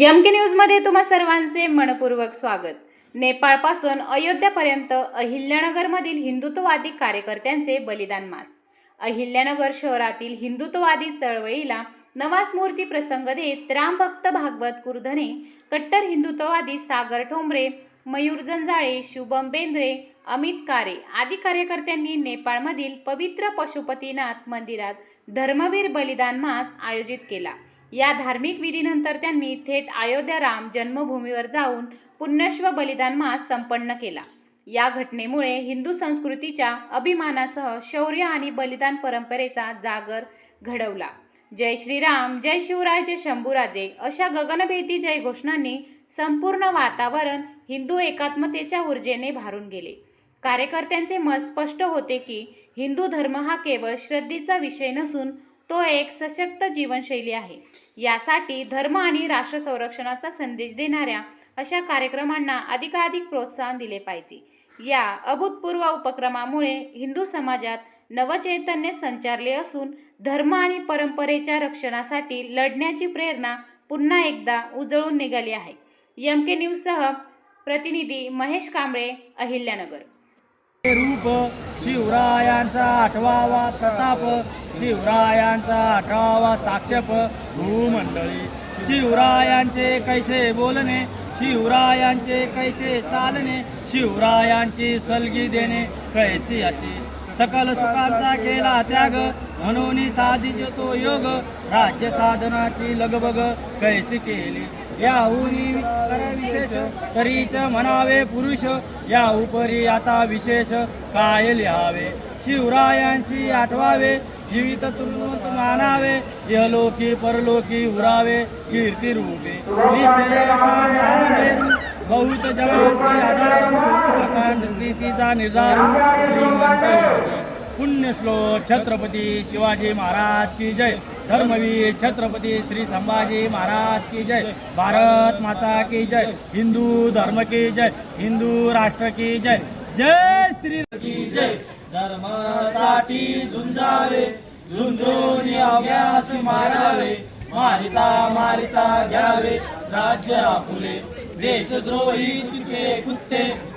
यमके न्यूजमध्ये तुम्हा सर्वांचे मनपूर्वक स्वागत. नेपाळपासून अयोध्यापर्यंत अहिल्यानगरमधील हिंदुत्ववादी कार्यकर्त्यांचे बलिदान मास. अहिल्यानगर शहरातील हिंदुत्ववादी चळवळीला नवा स्मूर्ती प्रसंग देत रामभक्त भागवत कुर्धने कट्टर हिंदुत्ववादी सागर ठोंबरे मयूर जंजाळे शुभम बेंद्रे अमित कारे आदी कार्यकर्त्यांनी नेपाळमधील पवित्र पशुपतीनाथ मंदिरात धर्मवीर बलिदान मास आयोजित केला. या धार्मिक विधीनंतर त्यांनी थेट अयोध्या राम जन्मभूमीवर जाऊन पुण्यश्व बलिदान मास संपन्न केला. या घटनेमुळे हिंदू संस्कृतीच्या अभिमानासह शौर्य आणि बलिदान परंपरेचा जागर घडवला. जय श्रीराम जय शिवराय जय शंभूराजे अशा गगनभेदी जय घोषणांनी संपूर्ण वातावरण हिंदू एकात्मतेच्या ऊर्जेने भारून गेले. कार्यकर्त्यांचे मत स्पष्ट होते की हिंदू धर्म हा केवळ श्रद्धेचा विषय नसून तो एक सशक्त जीवनशैली आहे. यासाठी धर्म आणि राष्ट्र संरक्षणाचा संदेश देणाऱ्या अशा कार्यक्रमांना अधिकाधिक प्रोत्साहन दिले पाहिजे. या अभूतपूर्व उपक्रमामुळे हिंदू समाजात नवचैतन्य संचारले असून धर्म आणि परंपरेच्या रक्षणासाठी लढण्याची प्रेरणा पुन्हा एकदा उजळून निघाली आहे. एम के न्यूजसह प्रतिनिधी महेश कांबळे अहिल्यानगर. रूप शिवरायांचा आठवावा प्रताप शिवरायांचा आठवावा साक्षप भूमंडळी शिवरायांचे कैसे बोलणे शिवरायांचे कैसे चालणे शिवरायांची सलगी देणे कैसी अशी सकल सुखांचा केला त्याग. म्हणून साधिज तो योग राज्य साधनाची लगबग कैसी केली. याहुनी विशेष तरीच म्हणावे पुरुष या उपरी आता विशेष काय लिहावे? शिवरायांशी आठवावे जीवित तुलूत मानावे यलोकी परलोकी उरावे कीर्ती रूपे निश्चयाचा महामेरू बहुत जगाशी आधारू अखंड स्थितीचा निर्धार श्रीमंत पुण्यश्लोक छत्रपती शिवाजी महाराज की जय. धर्मवीर छत्रपती श्री संभाजी महाराज की जय. भारत माता की जय. हिंदू धर्म की जय. हिंदू राष्ट्र की जय. जय श्री की जय. धर्मासाठी झुंजावे. झुंजून अभ्यास मारावे. मारिता मारिता घ्यावे. राज्य आपुले. देशद्रोही तुके कुत्ते.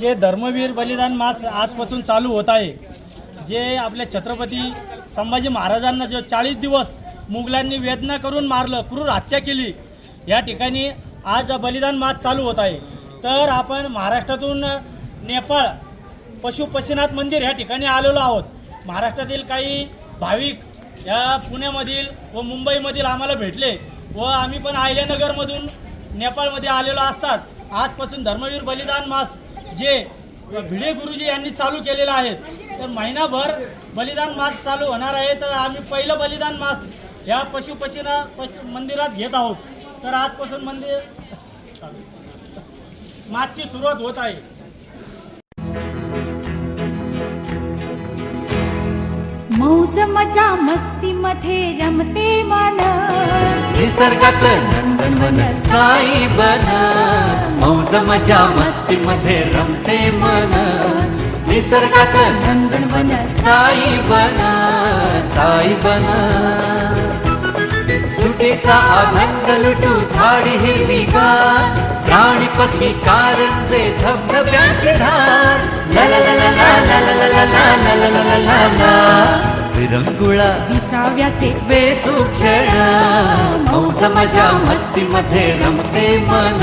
जे धर्मवीर बलिदान मास आजपासून चालू होत आहे जे आपल्या छत्रपती संभाजी महाराजांना जे चाळीस दिवस मुघलांनी वेदना करून मारलं क्रूर हत्या केली या ठिकाणी आज बलिदान मास चालू होत आहे. तर आपण महाराष्ट्रातून नेपाळ पशुपशुनाथ मंदिर ह्या ठिकाणी आलेलो आहोत. महाराष्ट्रातील काही भाविक या पुण्यामधील व मुंबईमधील आम्हाला भेटले व आम्ही पण आयल्यानगरमधून नेपाळमध्ये आलेलो असतात. आजपासून धर्मवीर बलिदान मास जे भिडे गुरुजी यांनी चालू केलेलं आहे. तर महिनाभर बलिदान मास चालू होणार आहे. तर आम्ही पहिलं बलिदान मास ह्या पशु पशुना पश मंदिरात घेत आहोत. तर आजपासून मंदिर मासची सुरुवात होत आहे. मौज मजा मस्ती मध्ये रमते मन निसर्गात नंदनवन साई बन मौज मस्ती मध्ये रमते मन निसर्गात नंदनवन साई बन साई बन सुटीचा आनंद लुटू झाडी हिरवीगार प्राणी पक्षी कारंजे धबधब्याची धार ला ला ला ला ला ला ला ला ला ला ला ला ला ला ला विरंगुळा विसाव्याचे वेचू क्षण मौज मजा मस्ती मध्ये रमते मन